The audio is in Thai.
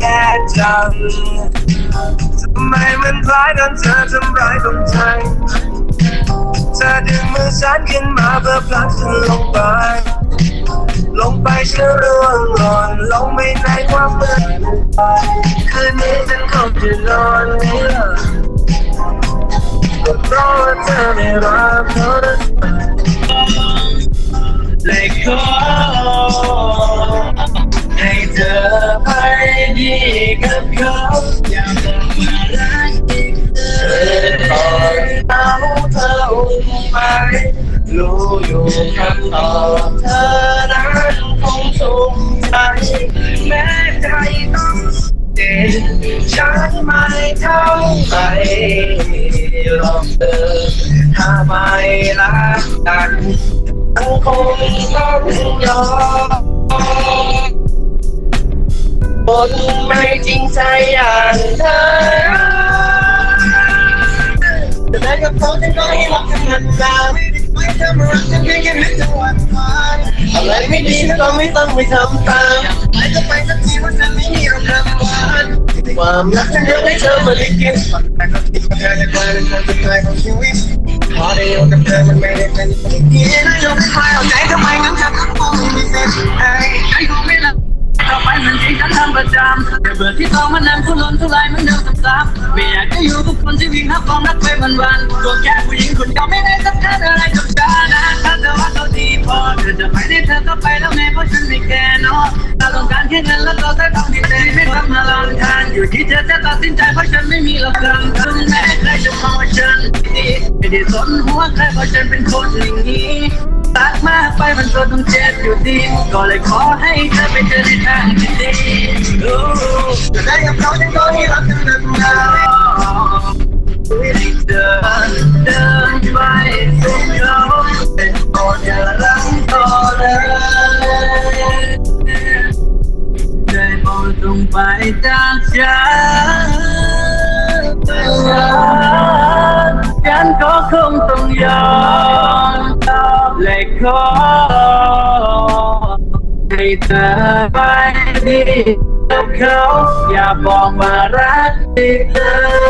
แย่จังทำไมมันร้ายนั้นเธอทำร้ายดวงใจ เธอดึงมือฉันขึ้นมาเพื่อพลักฉันลงไป ลงไปเชื่อเรื่องหลอนลงไปในความมืดคืนนี้ฉันคงจะนอนไม่หลับก็เพราะว่าเธอไม่รักเธอ ดีกับเขาอย่าบอกว่ารักอีกเลยขอเอาเธออุ้มไปรู้อยู่คำตอบเธอนั้นคงสุขใจแม้ใจต้องเจ็บฉันไม่เท่าไหรหรอกเธอถ้าไม่รักกันคงต้องยอม คนไม่จริงใจอย่างเธอจะได้กับเขาจะน้อยรักกันนานๆไม่ทำรักกันเพียงแค่นึกถึงวันวานอะไรไม่ดีก็ไม่ต้องไปทำตามไปก็ไปสักทีว่าฉันไม่มีรางวัลความรักฉันยกให้เธอมาลิขิตแต่ก็คิดว่าเธอจะกลายเป็นคนสุดท้ายของชีวิตพอได้อยู่กับเธอมันไม่ได้เป็นสิ่งที่ได้ยกให้ใครเอาใจทำไมงั้นเธอก็คงไม่เสร็จ ประจำแต่เบื่อที่ต้องมานั่งทุรนทุรายเหมือนเดิมซ้ำๆไม่อยากจะอยู่กับคนที่วิ่งหาความรักไปวันๆตัวแค่ผู้หญิงคนเดียวไม่ได้สำคัญอะไรกับฉันนะถ้าเธอว่าเขาดีพอเธอจะไปได้เธอก็ไปแล้วไงเพราะฉันไม่แคร์เนาะถ้าต้องการแค่เงินแล้วก็แค่ต้องดีใจไม่ต้องมาลองทานอยู่ที่เธอจะตัดสินใจเพราะฉันไม่มีหลักการถึงแม้ใครจะมองว่าฉันดีไม่ได้สนหัวใครเพราะฉันเป็นคนอย่างนี้ ตักมากไปมันก็ต้องเจ็บอยู่ดี ก็เลยขอให้เธอไปเจอในทางที่ดีจะได้กับเขาฉันก็ให้รักกันนานๆเดินเดินไปสู่เขาเป็นคนอย่าลังต่อเลยได้โปรดจงไปจากฉันฉันก็คงต้องยอม ขอให้เธอไปดีกับเขาอย่าบอกว่ารักอีกเธอ